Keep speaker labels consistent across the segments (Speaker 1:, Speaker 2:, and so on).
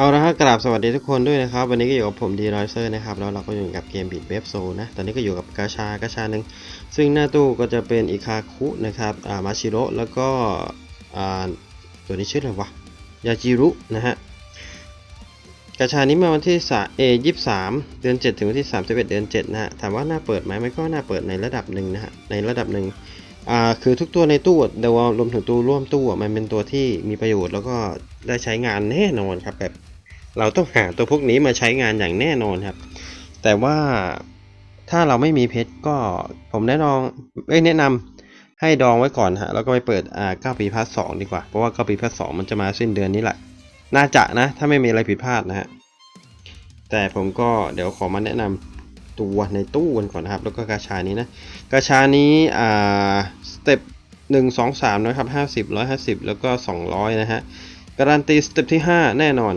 Speaker 1: เอาละครับกราบสวัสดีทุกคนด้วยนะครับ วันนี้ก็อยู่กับผมดีรอยเซอร์นะครับ แล้วเราก็อยู่กับเกมบิดเวฟโซนะ ตอนนี้ก็อยู่กับกาชากาชาหนึ่งซึ่งหน้าตู้ก็จะเป็นอิคาคุนะครับอ่ามาชิโร่แล้วก็อ่าตัวนี้ชื่ออะไรวะยาจิรุนะฮะกาชานี้มาวันที่สาเอยี่สามเดือน 7 ถึงวันที่ 31 เดือน 7 นะฮะ ถามว่าน่าเปิดไหมมันก็น่าเปิดในระดับหนึ่งนะฮะ ในระดับหนึ่งอ่าคือทุกตัวในตู้เดียวรวมถึงตู้ร่วมตู้มันเป็นตัวที่มีประโยชน์แล้วก็ได้ใช้งานแน่นอนครับแบบ เราต้องหาตัวพวกนี้มาใช้งานอย่างแน่นอนครับ แต่ว่าถ้าเราไม่มีเพชรก็ผมแนะนำเอ้ยแนะนำให้ดองไว้ก่อนฮะแล้วก็ไปเปิดอ่า9ปีพาร์ทสองดีกว่า เพราะว่า9ปีพาร์ทสองมันจะมาสิ้นเดือนนี้แหละ น่าจะนะ ถ้าไม่มีอะไรผิดพลาดนะฮะ แต่ผมก็เดี๋ยวขอมาแนะนำตัวในตู้กันก่อนนะครับ แล้วก็กาชานี้นะกระชานี้อ่าสเต็ปหนึ่งสองสามนะครับห้าสิบร้อยห้าสิบแล้วก็สองร้อยนะฮะการันตีสเต็ปที่ห้าแน่นอน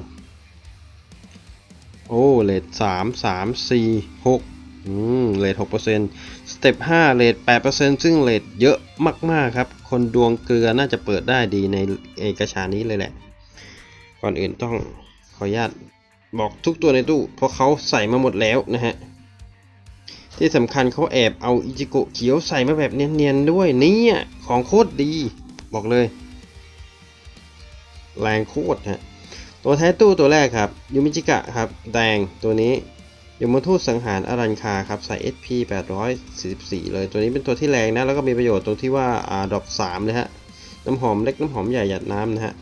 Speaker 1: โอ้เลทสามสามสี่หกอืมเลทหกเปอร์เซ็นต์สเต็ปห้าเลทแปดเปอร์เซ็นต์ซึ่งเลทเยอะมาก ๆ ครับ คนดวงเกลือน่าจะเปิดได้ดีในเอกระชานี้เลยแหละ ก่อนอื่นต้องขออนุญาตบอกทุกตัวในตู้ เพราะเขาใส่มาหมดแล้วนะฮะ ที่สำคัญเขาแอบเอาอิจิโกะเขียวใส่มาแบบเนียน ๆ ด้วยเนี่ยของโคตรดี บอกเลย แรงโคตรฮะ ตัวท้ายตู้ตัวแรกครับยูมิจิกะครับแดงตัวนี้ยมทูตสังหารอารันคาครับใส่ SP 844 เลยตัวนี้เป็นตัวที่แรงนะ แล้วก็มีประโยชน์ตรงที่ว่าอ่าดอก3เลยฮะ น้ำหอมเล็กน้ำหอมใหญ่หยัดน้ำนะฮะ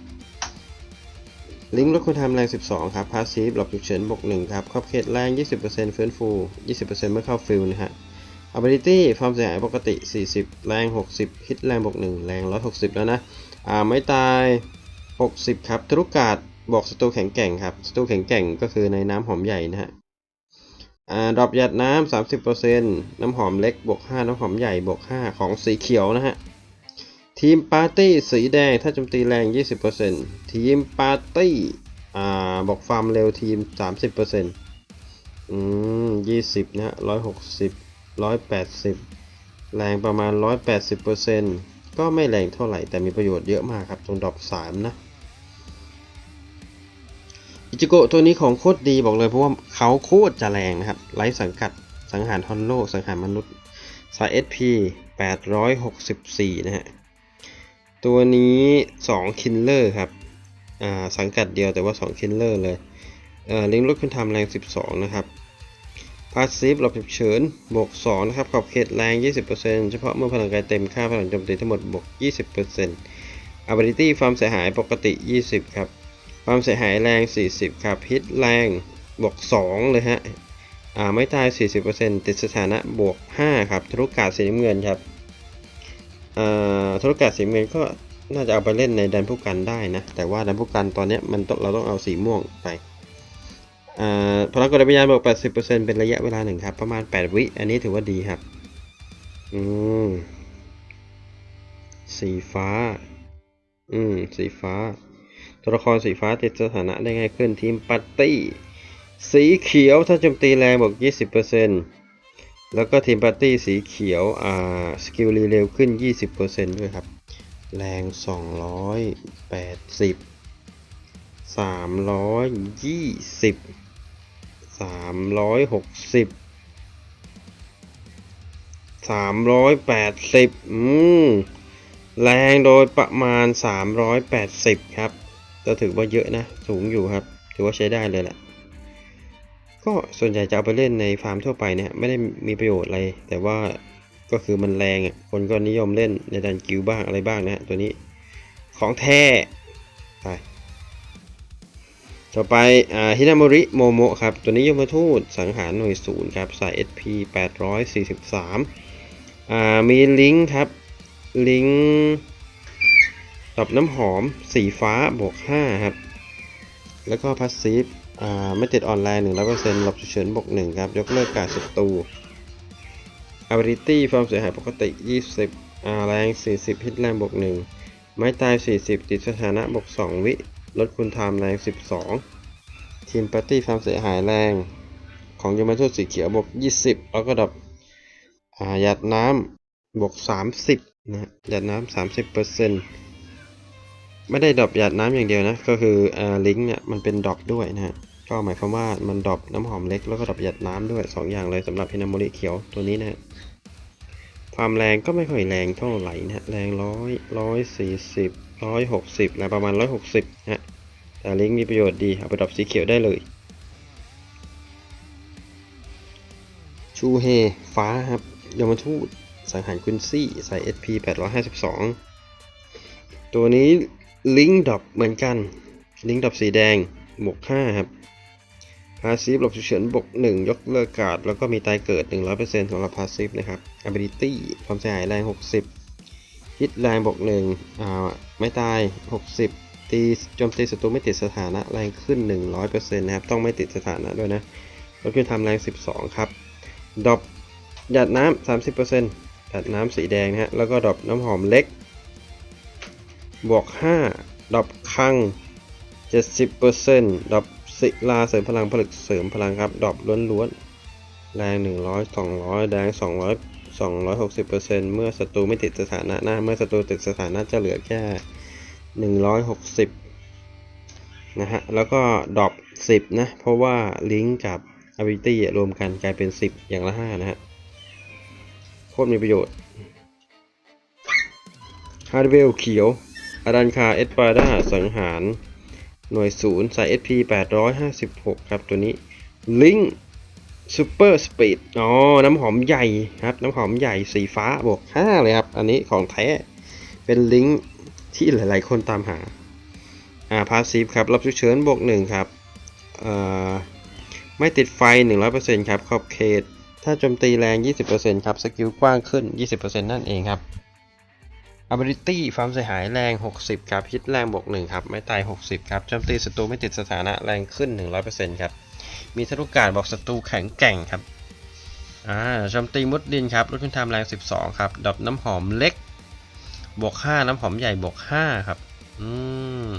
Speaker 1: ลิงก์ลดคุณทำแรง 12 ครับพาสซีฟหลบฉุกเฉินบวก1ครับขอบเขตแรง 20%ฟื้นฟู 20%เมื่อเข้าฟิลนะฮะ ability ความเสียหายปกติ 40 แรง 60 ฮิตแรงบวก1แรง 160 แล้วนะ อ่า ไม่ตาย 60 ครับทะลุกาด บอกศัตรูแข็งแกร่งครับศัตรูแข็งแกร่งก็คือในน้ำหอมใหญ่นะฮะอ่าดรอปหยัดน้ำ30%น้ำหอมเล็กบวก5น้ำหอมใหญ่บวก5ของสีเขียวนะฮะทีมปาร์ตี้สีแดงถ้าโจมตีแรง 20%ทีมปาร์ตี้อ่าบอกฟาร์มเร็วทีม 30%อืม20นะฮะ160 180 แรงประมาณ 180%ก็ไม่แรงเท่าไหร่แต่มีประโยชน์เยอะมากครับตรงดรอป3นะ อิจิโกะตัวนี้ของโคตรดีบอกเลยเพราะว่าเขาโคตรจะแรงนะครับไร้สังกัดสังหารฮอนโลสังหารมนุษย์สาย SP 864 นะฮะ ตัวนี้ 2 คินเลอร์ครับ อ่า สังกัดเดียวแต่ว่า 2 คินเลอร์เลย เอ่อลิงลดคุณทำแรง 12 นะครับพาสซีฟหลบฉุกเฉินบวก 2 นะครับ ขอบเขตแรง 20%เฉพาะเมื่อพลังกายเต็มค่าพลังโจมตีทั้งหมดบวก 20% ability ความเสียหายปกติ 20 ครับ ความเสียหายแรง 40 ครับฮิตแรงบวก 2 เลยฮะอ่าไม่ตาย 40%ติดสถานะบวก 5 ครับทะลุกาดสีน้ำเงินครับอ่าธุรกิจสีน้ำเงินก็น่าจะเอาไปเล่นในดันผู้กันได้นะ แต่ว่าดันผู้กันตอนเนี้ยมันเราต้องเอาสีม่วงไปอ่าพลังกดวิญญาณบวก 80%เป็นระยะเวลาหนึ่งครับ ประมาณ 8 วิ อันนี้ถือว่าดีครับ อืม สีฟ้า อืม สีฟ้า ตัวละครสีฟ้าติดสถานะได้ง่ายขึ้นทีมปาร์ตี้ สีเขียวถ้าโจมตีแรงบวก 20%แล้วก็ทีมปาร์ตี้สีเขียวอ่าสกิลรีเร็วขึ้น 20%ด้วยครับ แรง 280 320 360 380 อืม แรงโดยประมาณ 380 ครับ ก็ถือว่าเยอะนะ สูงอยู่ครับ ถือว่าใช้ได้เลยแหละก็ส่วนใหญ่จะเอาไปเล่นในฟาร์มทั่วไปเนี่ยไม่ได้มีประโยชน์อะไร แต่ว่าก็คือมันแรงอะคนก็นิยมเล่นในดันกิวบ้างอะไรบ้างนะตัวนี้ของแท้ไปต่อไปอฮินาโมริโมโมครับ ตัวนี้ยมทูตสังหารหน่วยศูนย์ครับสาย SP 843อ่ามีลิงก์ครับ ลิงก์ ตอบน้ำหอมสีฟ้าบวก5ครับ แล้วก็พาสซีฟอ่าไม่ติดออนไลน์100%หลบฉุกเฉินบวก1ครับ ยกเลิกการศัตรู ability ความเสียหายปกติ 20อ่าแรง 40 ฮิตแรงบวก1ไม้ตาย 40 ติดสถานะบวก2 วิ ลดคุณไทม์แรง 12 ทีมปาร์ตี้ความเสียหายแรง ของยมทูตสีเขียวบวก 20 แล้วก็ดับอ่าหยัดน้ำบวก 30นะฮะหยัดน้ำ30%อร์เซ็นต์ ไม่ได้ดรอปหยาดน้ำอย่างเดียวนะ ก็คืออ่าลิงก์เนี่ยมันเป็นดรอปด้วยนะฮะก็หมายความว่ามันดรอปน้ำหอมเล็กแล้วก็ดรอปหยาดน้ำด้วย 2 อย่างเลยสำหรับฮินาโมริเขียวตัวนี้นะฮะความแรงก็ไม่ค่อยแรงเท่าไหร่นะฮะแรงร้อยร้อยสี่สิบร้อยหกสิบนะประมาณร้อยหกสิบนะฮะแต่ลิงก์มีประโยชน์ดีเอาไปดรอปสีเขียวได้เลยชูเฮฟ้าครับยมทูตสังหารกุนซี่ใส่ SP 852 ตัวนี้ ลิงก์ดรอปเหมือนกันลิงก์ดรอปสีแดงบวก5ครับพาซีฟหลบฉุกเฉินบวก1ยกเลิกการ์ดแล้วก็มีตายเกิด 100%สำหรับพาซีฟนะครับ ability ความเสียหายแรง 60 ฮิตแรงบวก1อ่าไม่ตาย 60 ตีโจมตีศัตรูไม่ติดสถานะแรงขึ้น 100%นะครับ ต้องไม่ติดสถานะด้วยนะลดคุณทำแรง 12 ครับดรอปหยาดน้ำ30%หยาดน้ำสีแดงนะฮะแล้วก็ดรอปน้ำหอมเล็ก บวก5ดรอปคัง 70%ดรอปศิลาเสริมพลังผลึกเสริมพลังครับดรอปล้วนๆ แรง 100 200 แรง200 260%เมื่อศัตรูไม่ติดสถานะหนะเมื่อศัตรูติดสถานะจะเหลือแค่ 160 นะฮะ แล้วก็ดรอป10 นะ เพราะว่าลิงก์กับ ability รวมกันกลายเป็น 10 อย่างละ 5 นะฮะ โคตรมีประโยชน์ฮาร์ดเวลเขียว อารันคาเอสปาดาสังหาร หน่วยศูนย์ใส่ SP 856 ครับตัวนี้ลิงซูเปอร์สปีดอ๋อ น้ำหอมใหญ่ครับ น้ำหอมใหญ่สีฟ้าบวก 5 เลยครับ อันนี้ของแท้ เป็นลิงก์ที่หลาย ๆ คนตามหา อ่า พาสซีฟครับ รับฉุกเฉินบวก 1 ครับ เอ่อ ไม่ติดไฟ 100%ครับ ขอบเขต ถ้าโจมตีแรง 20%ครับ สกิลกว้างขึ้น 20%นั่นเองครับ ability ความเสียหายแรง 60 ครับ ฮิตแรงบวก1ครับ ไม่ตาย 60 ครับโจมตีศัตรูไม่ติดสถานะแรงขึ้น 100%ครับ มีทะลุการบอกศัตรูแข็งแกร่งครับ อ่าโจมตีมุดดินครับลดคุณทำแรง 12 ครับดรอปน้ำหอมเล็ก บวก 5 น้ำหอมใหญ่บวก 5 ครับ อืม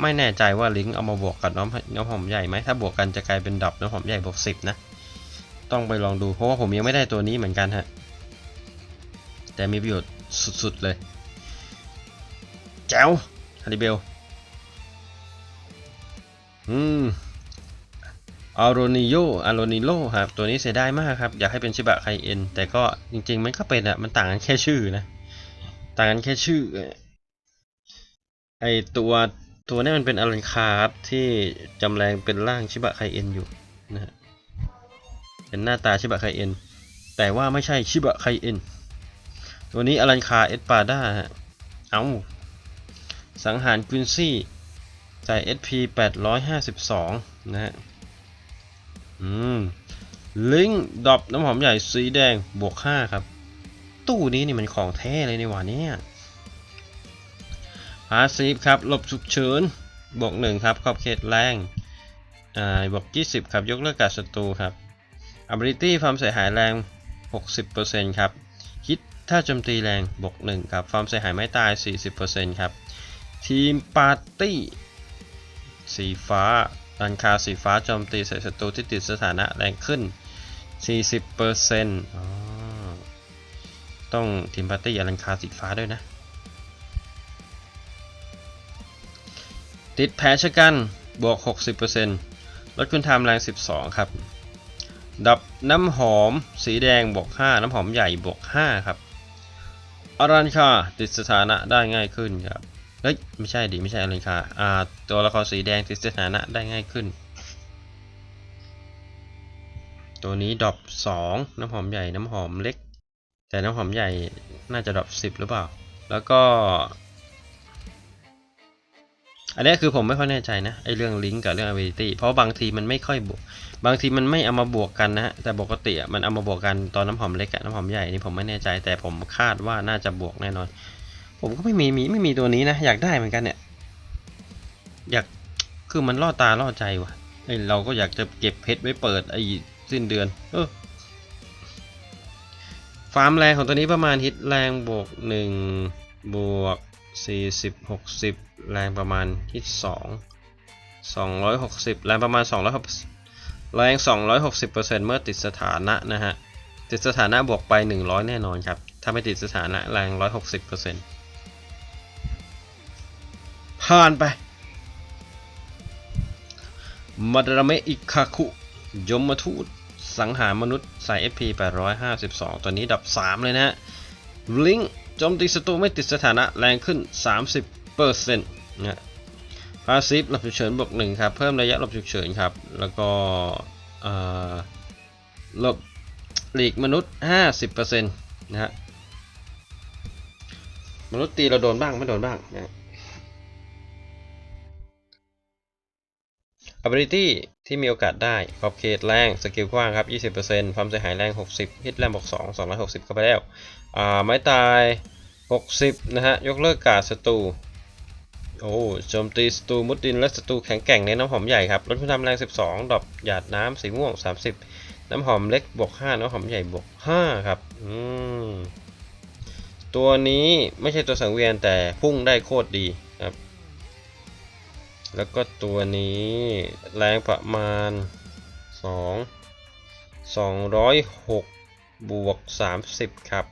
Speaker 1: ไม่แน่ใจว่าลิงก์เอามาบวกกับน้ำน้ำหอมใหญ่ไหม ถ้าบวกกันจะกลายเป็นดรอปน้ำหอมใหญ่บวก 10 นะ ต้องไปลองดู เพราะว่าผมยังไม่ได้ตัวนี้เหมือนกันฮะ แต่มีประโยชน์สุดๆเลย แจ๋วฮาริเบลอืมอารอนิโยอารอนิโลครับ ตัวนี้เสียดายมากครับ อยากให้เป็นชิบะไคเอ็น แต่ก็จริง ๆ มันก็เป็นอะมันต่างกันแค่ชื่อนะ ต่างกันแค่ชื่อ ไอตัวตัวนี้มันเป็นอลันคาครับ ที่จำแรงเป็นร่างชิบะไคเอ็นอยู่นะฮะเป็นหน้าตาชิบะไคเอ็น แต่ว่าไม่ใช่ชิบะไคเอ็น ตัวนี้อลันคาเอสปาด้าฮะ เอา สังหารกุนซี่ใส่ SP 852 นะฮะ อืม ลิงดอบน้ำหอมใหญ่สีแดงบวก 5 ครับ ตู้นี้นี่มันของแท้เลยในว่าเนี่ยพาซีฟครับหลบฉุกเฉินบวก 1 ครับขอบเขตแรง อ่า บวก 20 ครับ ยกเลิกการศัตรูครับ ability ความเสียหายแรง 60%ครับฮิตถ้าโจมตีแรงบวก 1 ครับ ความเสียหายไม่ตาย 40%ครับ ทีมปาร์ตี้ สีฟ้ารันคาสีฟ้าโจมตีใส่ศัตรูที่ติดสถานะแรงขึ้น 40%อต้องทีมปาร์ตี้รันคาสีฟ้าด้วยนะ ติดแผลชะกันบวก 60%ลดคุณทม์แรง 12 ครับ ดับน้ำหอมสีแดงบวก 5 น้ำหอมใหญ่บวก 5 ครับ อรันคาติดสถานะได้ง่ายขึ้นครับ เฮ้ย ไม่ใช่ดิ ไม่ใช่อารันคาอ่า ตัวละครสีแดงติดสถานะได้ง่ายขึ้น ตัวนี้ดรอป2น้ำหอมใหญ่น้ำหอมเล็ก แต่น้ำหอมใหญ่น่าจะดรอป10หรือเปล่า แล้วก็ อันนี้คือผมไม่ค่อยแน่ใจนะ ไอเรื่องลิงก์กับเรื่อง ability เพราะบางทีมันไม่ค่อยบวก บางทีมันไม่เอามาบวกกันนะฮะ แต่ปกติมันเอามาบวกกันตอนน้ำหอมเล็กกับน้ำหอมใหญ่นี่ผมไม่แน่ใจ แต่ผมคาดว่าน่าจะบวกแน่นอน ผมก็ไม่มีมีไม่มีตัวนี้นะ อยากได้เหมือนกันเนี่ย อยากคือมันล่อตาล่อใจว่ะไอเราก็อยากจะเก็บเพชรไว้เปิดไอสิ้นเดือน เออฟาร์มแรงของตัวนี้ประมาณฮิตแรงบวกหนึ่งบวก40 60 แรงประมาณฮิต2 260 แรงประมาณ 260 แรง 260%เมื่อติดสถานะนะฮะ ติดสถานะบวกไป 100 แน่นอนครับ ถ้าไม่ติดสถานะแรง 160% ผ่านไปมาดราเมอิคาคุยมมาทูตสังหารมนุษย์ใส่ SP 852 ตัวนี้ดับ 3 เลยนะฮะ ลิงโจมตีศัตรูไม่ติดสถานะแรงขึ้น 30%นะพาซีฟหลบฉุกเฉินบวกหนึ่งครับ เพิ่มระยะหลบฉุกเฉินครับ แล้วก็หลบหลีกมนุษย์ 50%นะฮะ มนุษย์ตีเราโดนบ้างไม่โดนบ้างนะ ability ที่มีโอกาสได้ ขอบเขตแรง สกิลกว้างครับ 20%ความเสียหายแรง 60 ฮิตแรงบอก2 260 เข้าไปแล้ว อ่า ไม้ตาย 60 นะฮะ ยกเลิกการ์ดศัตรู โอ้โจมตีศัตรูมุดดินและศัตรูแข็งแกร่งในน้ำหอมใหญ่ครับ ลดคุณทำแรง 12 ดรอปหยาดน้ำสีม่วง 30 น้ำหอมเล็กบวก 5 น้ำหอมใหญ่บวก 5 ครับ อืม ตัวนี้ไม่ใช่ตัวสังเวียนแต่พุ่งได้โคตรดีครับ แล้วก็ตัวนี้แรงประมาณ 2 206 บวก 30 ครับ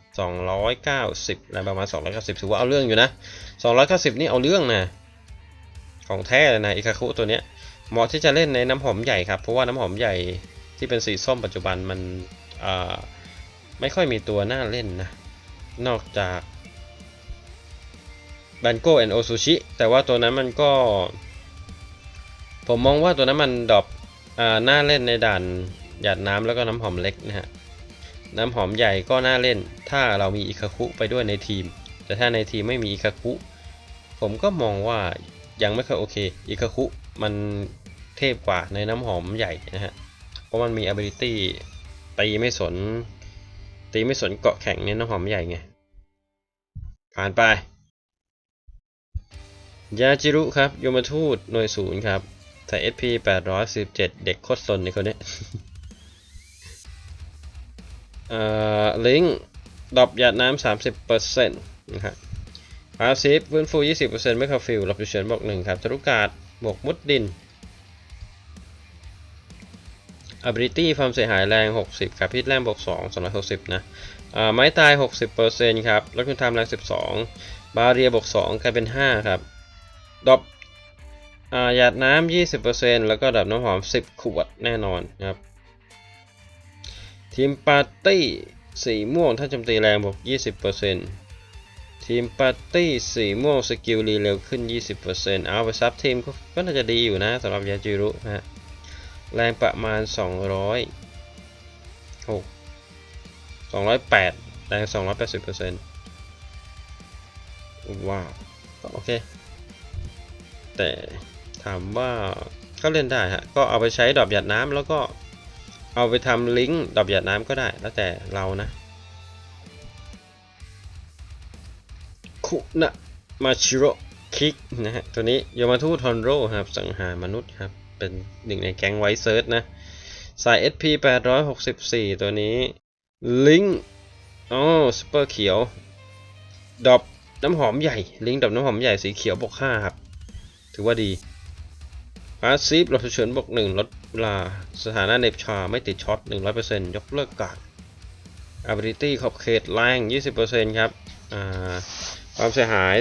Speaker 1: 290แรงประมาณ 290ถือว่าเอาเรื่องอยู่นะ 290 นี่เอาเรื่องนะของแท้เลยนะอิคาคุตัวเนี้ยเหมาะที่จะเล่นในน้ำหอมใหญ่ครับ เพราะว่าน้ำหอมใหญ่ที่เป็นสีส้มปัจจุบันมันไม่ค่อยมีตัวน่าเล่นนะ นอกจากบันโกแอนโอซูชิแต่ว่าตัวนั้นมันก็ ผมมองว่าตัวนั้นมันดรอปน่าเล่นในด่านหยาดน้ำแล้วก็น้ำหอมเล็กนะฮะ น้ำหอมใหญ่ก็น่าเล่น ถ้าเรามีอิคาคุไปด้วยในทีม แต่ถ้าในทีมไม่มีอิคาคุ ผมก็มองว่ายังไม่ค่อยโอเค อิคาคุมันเทพกว่าในน้ำหอมใหญ่นะฮะ เพราะมันมี ability ตีไม่สน ตีไม่สนเกาะแข่งในน้ำหอมใหญ่ไง ผ่านไป ยาจิรุครับโยมทูตหน่วยศูนย์ครับ ใส่ SP 817เด็กโคตรซนในคนนี้เอ่อลิงดอปหยาดน้ำ30%นะครับพาซีฟฟื้นฟู 20%ไม่คาฟิลหลบฉุกเฉินบวก1ครับจรุกาศบวกมุดดิน ability ความเสียหายแรง 60 ครับพิษแรงบวก2 260 นะไม้ตาย 60%ครับลดคุณทำแรง 12 บาเรียบวก2กลายเป็น 5 ครับดอปอ่า หยาดน้ำ 20%แล้วก็ดับน้ำหอม 10 ขวดแน่นอนนะครับ ทีมปาร์ตี้สีม่วงถ้าโจมตีแรงบวก 20%ทีมปาร์ตี้สีม่วงสกิลรีเร็วขึ้น 20%เอาไปซับทีมก็ก็น่าจะดีอยู่นะสำหรับยาจิรุนะฮะ แรงประมาณ 200 6 208 แรง 280%ว้าว โอเค แต่ ถามว่าก็เล่นได้ฮะก็เอาไปใช้ดอกหยาดน้ำแล้วก็เอาไปทำลิงก์ดอกหยาดน้ำก็ได้ แล้วแต่เรานะคุนะมาชิโร่คิกนะฮะตัวนี้โยมาทูทอนโรครับสังหารมนุษย์ครับ เป็นหนึ่งในแก๊งไวเซิร์ชนะสาย SP 864 ตัวนี้ลิงก์อ๋อซูเปอร์เขียวดอบน้ำหอมใหญ่ ลิงก์ดอบน้ำหอมใหญ่สีเขียวบวก5ครับ ถือว่าดี พาสซีฟลดฉุกเฉินบวก1ลดเวลาสถานะเน็บชาไม่ติดช็อต 100%ยกเลิกการ์ด ability ขอบเขตแรง 20%ครับความเสียหาย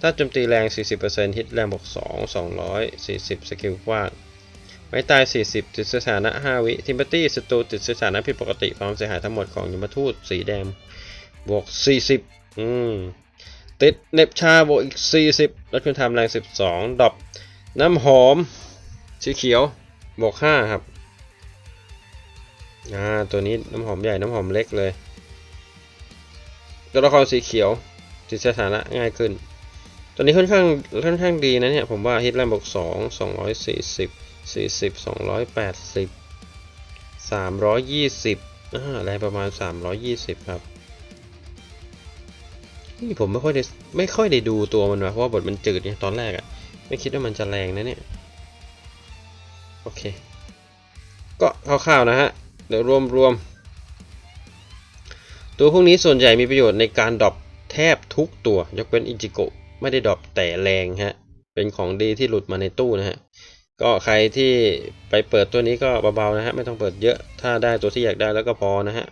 Speaker 1: ถ้าโจมตีแรง 40%ฮิตแรงบวก2 240 สกิลกว้างไม้ตาย 40 ติดสถานะ 5 วิทิมเบอร์ตี้ศัตรูติดสถานะผิดปกติความเสียหายทั้งหมดของยมทูตสีแดงบวก 40 อืม ติดเน็บชาบวกอีก 40ล้วคุณทำแรง 12ดรอป น้ำหอม สีเขียวบวก5ครับ อ่า ตัวนี้น้ำหอมใหญ่น้ำหอมเล็กเลย ตัวละครสีเขียวติดสถานะง่ายขึ้น ตัวนี้ค่อนข้างค่อนข้างดีนะเนี่ย ผมว่าฮิตแรงบวก2 240 40 280 320อ่าแรงประมาณ320ครับนี่ผมไม่ค่อยได้ไม่ค่อยได้ดูตัวมันนะเพราะว่าบทมันจืดเนี่ยตอนแรกอะ ไม่คิดว่ามันจะแรงนะเนี่ย โอเค ก็คร่าวๆนะฮะ เดี๋ยวรวมๆ ตัวพวกนี้ส่วนใหญ่มีประโยชน์ในการดรอปแทบทุกตัว ยกเว้นอิจิโกะไม่ได้ดรอปแต่แรงฮะ เป็นของดีที่หลุดมาในตู้นะฮะ ก็ใครที่ไปเปิดตัวนี้ก็เบาๆนะฮะ ไม่ต้องเปิดเยอะ ถ้าได้ตัวที่อยากได้แล้วก็พอนะฮะ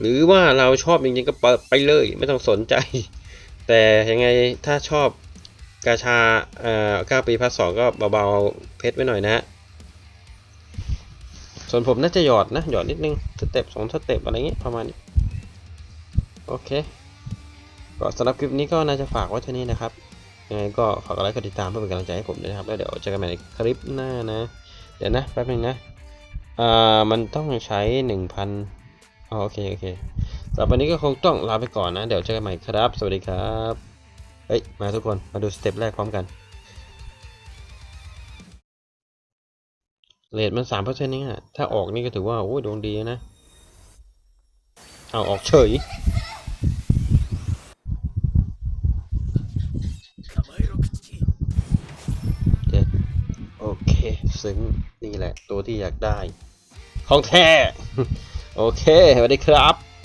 Speaker 1: หรือว่าเราชอบจริงๆก็เปิดไปเลย ไม่ต้องสนใจ แต่ยังไงถ้าชอบ กาชาเอ่อ9ปีพัสสองก็เบาๆเพชรไว้หน่อยนะ ส่วนผมน่าจะหยอดนะ หยอดนิดนึงสเต็ปสองสเต็ปอะไรเงี้ยประมาณนี้ โอเค ก็สำหรับคลิปนี้ก็น่าจะฝากไว้เท่านี้นะครับยังไงก็ฝากไลค์กดติดตามเพื่อเป็นกำลังใจให้ผมด้วยนะครับ แล้วเดี๋ยวเจอกันใหม่ในคลิปหน้านะ เดี๋ยวนะแป๊บนึงนะอ่ามันต้องใช้หนึ่งพันโอเค โอเคสำหรับวันนี้ก็คงต้องลาไปก่อนนะ เดี๋ยวเจอกันใหม่ครับ สวัสดีครับ เฮ้ย มาทุกคน มาดูสเต็ปแรกพร้อมกันเรทมันสามเปอร์เซ็นต์นี่ฮะ ถ้าออกนี่ก็ถือว่า โอ้ยดวงดีนะ เอาออกเฉย โอเคโอเคซึ้งนี่แหละ ตัวที่อยากได้ ของแท้ โอเคสวัสดีครับ